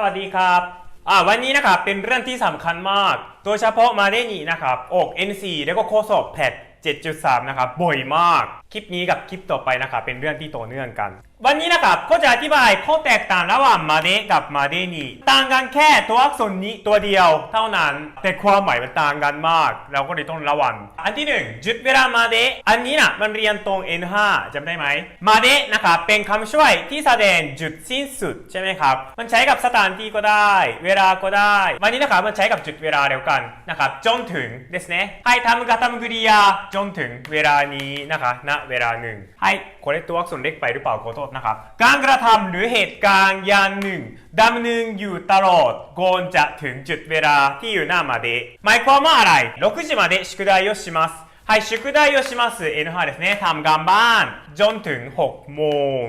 สวัสดีครับอ่าวันนี้นะครับเป็นเรื่องที่สำคัญมาก โดยเฉพาะมาได้นี่นะครับออก N4 แล้วก็โคสอบแพด7.3 นะครับบ่อยมาก คลิปนี้กับคลิปต่อไปนะครับเป็นเรื่องที่ต่อเนื่องกัน วันนี้นะครับก็จะอธิบายข้อแตกต่างระหว่างมาเดกับมาเดนีต่างกันแค่ตัวอักษรนี้ตัวเดียวเท่านั้น แต่ความหมายมันต่างกันมาก เราก็เลยต้องระวัง อันที่ 1 จุดเวลามาเดอันนี้นะมันเรียนตรง N5 จำได้ไหมมาเดนะครับเป็นคำช่วยที่แสดงจุดสิ้นสุดใช่ไหมครับ มันใช้กับสถานที่ก็ได้ เวลาก็ได้ วันนี้นะครับมันใช้กับจุดเวลาเดียวกันนะครับจนถึงเดสเนะให้ทำกับทำกริยาจนถึงเวลานี้นะคะณเวลาหนึ่งให้คนได้ตัวอักษรเล็กไปหรือเปล่าขอโทษนะครับ การกระทำหรือเหตุการณ์อย่างหนึ่งดำเนินอยู่ตลอดก่อนจะถึงจุดเวลาที่อยู่หน้ามาเดหมายความว่าอะไร6時まで宿題をしますはい宿題をします N5 ですねทำการบ้านจนถึง6โมง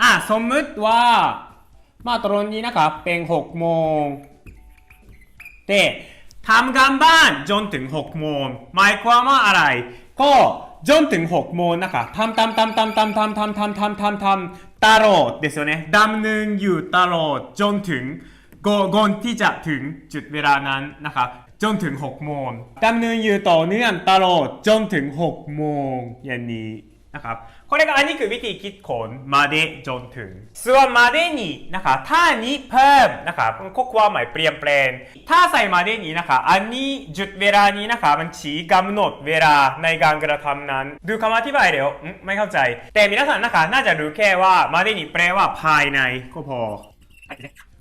อ่ะสมมติว่า มาตรงนี้นะครับเป็น6โมงแต่ ทำการบ้านจนถึง6โมงหมายความว่าอะไร ก็จนถึง6โมงนะคะทำทำทำทำทำทำทำทำทำทำทำตลอดですよねดำเนินอยู่ตลอดจนถึงก่อนก่อนที่จะถึงจุดเวลานั้นนะครับจนถึง6โมงดำเนินอยู่ต่อเนื่องตลอดจนถึง6โมงอย่างนี้ นะครับこれがอันนี้คือวิธีคิดคนมาเดจนถึง ส่วนมาเดนี้นะคะถ้านี้เพิ่มนะครับข้อความหมายเปลี่ยนแปลง ถ้าใส่มาเดนี้นะคะอันนี้จุดเวลานี้นะคะมันชี้กำหนดเวลาในการกระทำนั้น ดูคำอธิบายเดี๋ยวอืมไม่เข้าใจ แต่皆さんนะคะน่าจะรู้แค่ว่ามาเดนี้แปลว่าภายในก็พอ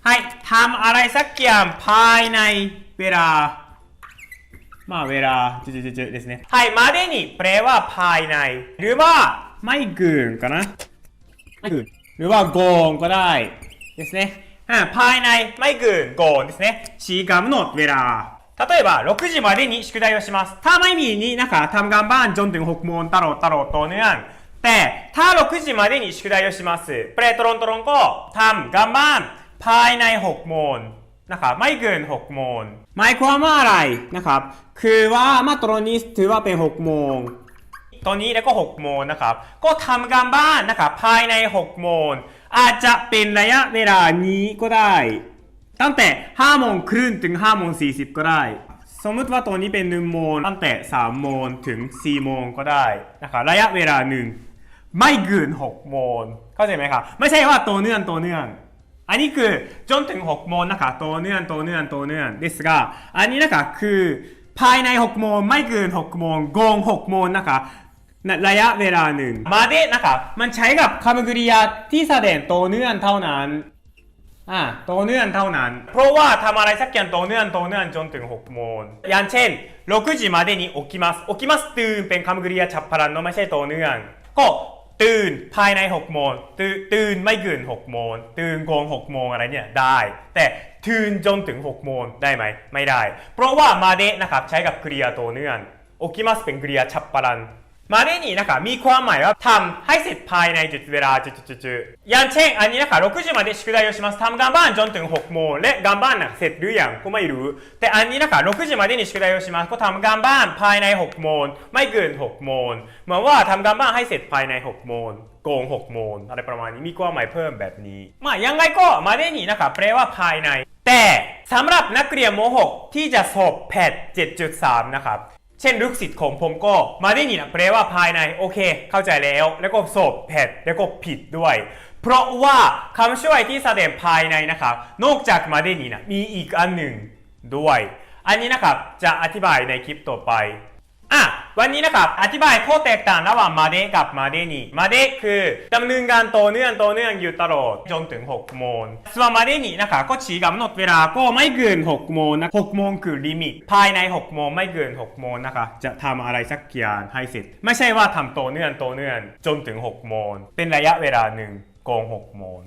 ให้ทำอะไรสักอย่างภายในเวลา まあ、ウェラー、ジュジュジュジュですね。はい、までに、プレイはパイナイ。ルは、マイグーンかな、はい、ルは、ゴーン、こない。ですね。うん、パイナイ、マイグーン、ゴーンですね。シーガムのウェラー。例えば、6時までに宿題をします。たまみに、なんか、たむがんばん、ジョンデン、ホクモン、タロウ、タロウ、トーネアン。で、た6時までに宿題をします。プレートロントロンコ、たむがんばん、パイナイ、ホクモン。 นะครับไม่เกิน 6 โมงหมายความว่าอะไรนะครับ คือว่ามาตรงนี้ถือว่าเป็น 6 โมงตอนนี้แล้วก็ 6 โมงนะครับ ก็ทำการบ้านนะครับภายใน 6 โมงอาจจะเป็นระยะเวลานี้ก็ได้ ตั้งแต่ 5 โมงครึ่งถึง 5 โมง 40 ก็ได้ สมมติว่าตัวนี้เป็น 1 โมงตั้งแต่ 3 โมงถึง 4 โมงก็ได้นะครับระยะเวลาหนึ่งไม่เกิน 6 โมงเข้าใจไหมครับ ไม่ใช่ว่าตัวเนื่องตัวเนื่อง อันนี้คือจนถึง6โมงนะคะตัวเนื่องตัวเนื่องตัวเนื่องですがอันนี้นะคะคือภายใน6โมงไม่เกิน6โมงโกง6โมงนะคะในระยะเวลาหนึ่งมาเดนะคะมันใช้กับคำกริยาที่แสดงตัวเนื่องเท่านั้นอ่าตัวเนื่องเท่านั้น เพราะว่าทำอะไรสักอย่างตัวเนื่องตัวเนื่องจนถึง6โมงอย่างเช่น6時までに起きます起きますตื่นเป็นคำกริยาฉับพลันเนอะไม่ใช่ตัวเนื่อง ก็ ตื่นภายใน 6 โมงตื่นตื่นไม่เกิน6โมงตื่นโกง6โมงอะไรเนี่ยได้ แต่ตื่นจนถึง 6 โมงได้ไหมไม่ได้ เพราะว่ามาเดะนะครับใช้กับกริยาตัวเนื่องโอคิมัสเป็นกริยาฉับพลัน มาเดะนี่นะครับมีความหมายว่าทำให้เสร็จภายในจุดเวลาจุดๆๆๆอย่างเช่นอันนี้นะครับ6時まで宿題をしますทำการบ้านจนถึง6โมงและการบ้านน่ะเสร็จหรือยังก็ไม่รู้ แต่อันนี้นะครับ6時までに宿題をしますก็ทำการบ้านภายใน6โมงไม่เกิน6โมงเหมือนว่าทำการบ้านให้เสร็จภายใน6โมงโกง6โมงอะไรประมาณนี้มีความหมายเพิ่มแบบนี้มายังไงก็มาเดะนี่นะครับแปลว่าภายใน แต่สำหรับนักเรียนม .6 ที่จะสอบแพท7.3 นะครับ เช่นลูกศิษย์ของผมก็มาได้นี่นะแปลว่าภายในโอเค เข้าใจแล้ว แล้วก็สบแผดแล้วก็ผิดด้วย เพราะว่าคำช่วยที่แสดงภายในนะครับนอกจากมาได้นี่นะมีอีกอันหนึ่งด้วย อันนี้นะครับจะอธิบายในคลิปต่อไปอะ วันนี้นะครับ อธิบายข้อแตกต่างระหว่างมาเดกับมาเดนีมาเดคือดำเนินการโตเนื่องโตเนื่องอยู่ตลอดจนถึง 6 โมงส่วนมาเดนีนะครับก็ชี้กำหนดเวลาก็ไม่เกิน 6 โมงนะ6โมงคือลิมิต ภายใน 6 โมงไม่เกิน 6 โมงนะคะจะทำอะไรสักอย่างให้เสร็จ ไม่ใช่ว่าทำต่อเนื่องโตเนื่องจนถึง 6 โมงเป็นระยะเวลาหนึ่งโกง6โมง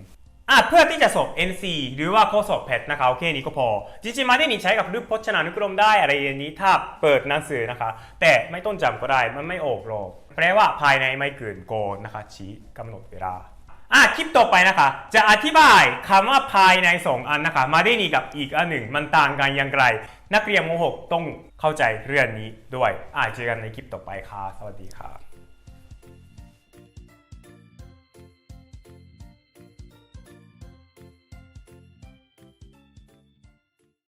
อะเพื่อที่จะสอบ NC หรือว่าข้อสอบแพทนะคะโอเคนี้ก็พอ จริงๆมาได้นี่ใช้กับรูปพจนานุกรมได้อะไรอย่างนี้ถ้าเปิดหนังสือนะคะ แต่ไม่ต้องจำก็ได้มันไม่ออกหรอกแปลว่าภายในไม่เกินโกนนะคะ ชี้กำหนดเวลาอะคลิปต่อไปนะคะ จะอธิบายคำว่าภายใน 2 อันนะคะ มาได้นี่กับอีกอันหนึ่งมันต่างกันอย่างไร นักเรียนม .6 ต้องเข้าใจเรื่องนี้ด้วยอะเจอกันในคลิปต่อไปค่ะสวัสดีค่ะ